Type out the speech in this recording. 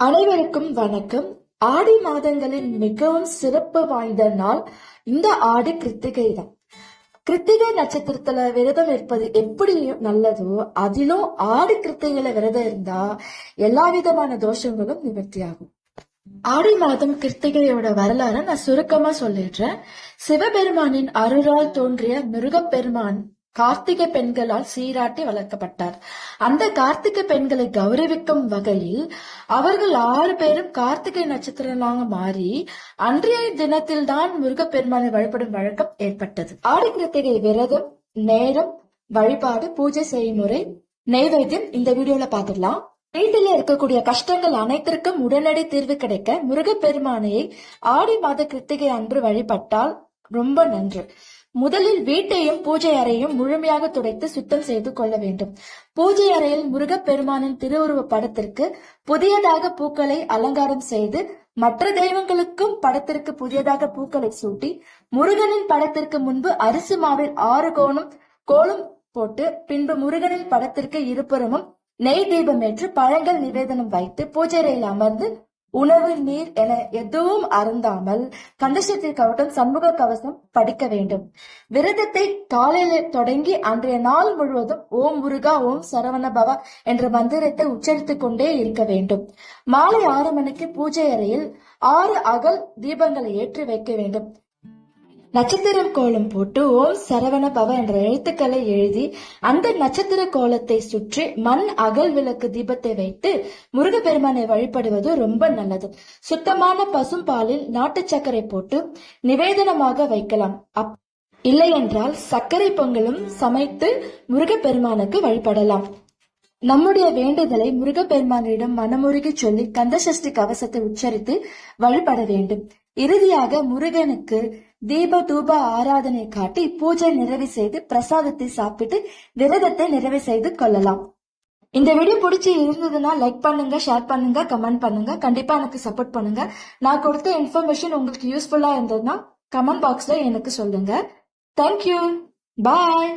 அனைவருக்கும் வணக்கம். ஆடி மாதங்களின் மிகவும் சிறப்பு வாய்ந்த நாள் இந்த ஆடி கிருத்திகை தான். கிருத்திகை நட்சத்திரத்துல விரதம் இருப்பது எப்படி நல்லதோ அதிலும் ஆடி கிருத்திகையில விரதம் இருந்தா எல்லா விதமான தோஷங்களும் நிவர்த்தியாகும். ஆடி மாதம் கிருத்திகையோட வரலாறை நான் சுருக்கமா சொல்லிடுறேன். சிவபெருமானின் அருளால் தோன்றிய மிருகப்பெருமான் கார்த்திகை பெண்களால் சீராட்டி வளர்க்கப்பட்டார். அந்த கார்த்திகை பெண்களை கௌரவிக்கும் வகையில் அவர்கள் ஆறு பேரும் கார்த்திகை நட்சத்திரங்களாக மாறி அன்றைய தினத்தில் தான் முருகப்பெருமானை வழிபடும் வழக்கம் ஏற்பட்டது. ஆடி கிருத்திகை விரதம் நேரம் வழிபாடு பூஜை செய்முறை நெய்வேத்தியம் இந்த வீடியோல பாத்துடலாம் வீட்டில இருக்கக்கூடிய கஷ்டங்கள் அனைத்திற்கும் உடனடி தீர்வு கிடைக்க முருகப்பெருமானையை ஆடி மாத கிருத்திகை அன்று வழிபட்டால் ரொம்ப நன்று. முதலில் வீட்டையும் பூஜை அறையும் முழுமையாக துடைத்து சுத்தம் செய்து கொள்ள வேண்டும். பூஜை அறையில் முருகப்பெருமானின் திருவுருவ படத்திற்கு புதியதாக பூக்களை அலங்காரம் செய்து மற்ற தெய்வங்களுக்கும் படத்திற்கு புதியதாக பூக்களை சூட்டி முருகனின் படத்திற்கு முன்பு அரிசி மாவில் ஆறு கோணம் கோலம் போட்டு பின்பு முருகனின் படத்திற்கு இருபுறமும் நெய் தீபம் ஏற்று பழங்கள் நிவேதனம் வைத்து பூஜை அறையில் அமர்ந்து உணவு நீர் என எதுவும் அருந்தாமல் கந்தசக்தி கவட்டம் சண்முக கவசம் படிக்க வேண்டும். விரதத்தை காலையில் தொடங்கி அன்றைய நாள் முழுவதும் ஓம் முருகா ஓம் சரவண பவா என்ற மந்திரத்தை உச்சரித்துக் கொண்டே இருக்க வேண்டும். மாலை ஆறு மணிக்கு பூஜை அறையில் ஆறு அகல் தீபங்களை ஏற்றி வைக்க வேண்டும். நட்சத்திரம் கோலம் போட்டு ஓம் சரவண பவ என்ற எழுத்துக்களை எழுதி அந்த நட்சத்திர கோலத்தை சுற்றி மண் அகல் விளக்கு தீபத்தை வைத்து முருகப்பெருமானை வழிபடுவது ரொம்ப நல்லது. சுத்தமான பசும் பாலில் நாட்டு சர்க்கரை போட்டு நிவேதனமாக வைக்கலாம். அப் இல்லை என்றால் சர்க்கரை பொங்கலும் சமைத்து முருகப்பெருமானுக்கு வழிபடலாம். நம்முடைய வேண்டுதலை முருகப்பெருமானிடம் மனமுருகி சொல்லி கந்தசஷ்டி கவசத்தை உச்சரித்து வழிபட வேண்டும். இறுதியாக முருகனுக்கு தீப தூப ஆராதனை காட்டி பூஜை நிறைவு செய்து பிரசாதத்தை சாப்பிட்டு விரதத்தை நிறைவு செய்து கொள்ளலாம். இந்த வீடியோ பிடிச்சி இருந்ததுன்னா லைக் பண்ணுங்க ஷேர் பண்ணுங்க கமெண்ட் பண்ணுங்க. கண்டிப்பா எனக்கு சப்போர்ட் பண்ணுங்க. நான் கொடுத்த இன்ஃபர்மேஷன் உங்களுக்கு யூஸ்ஃபுல்லா இருந்ததுன்னா கமெண்ட் பாக்ஸ்ல எனக்கு சொல்லுங்க. Thank you bye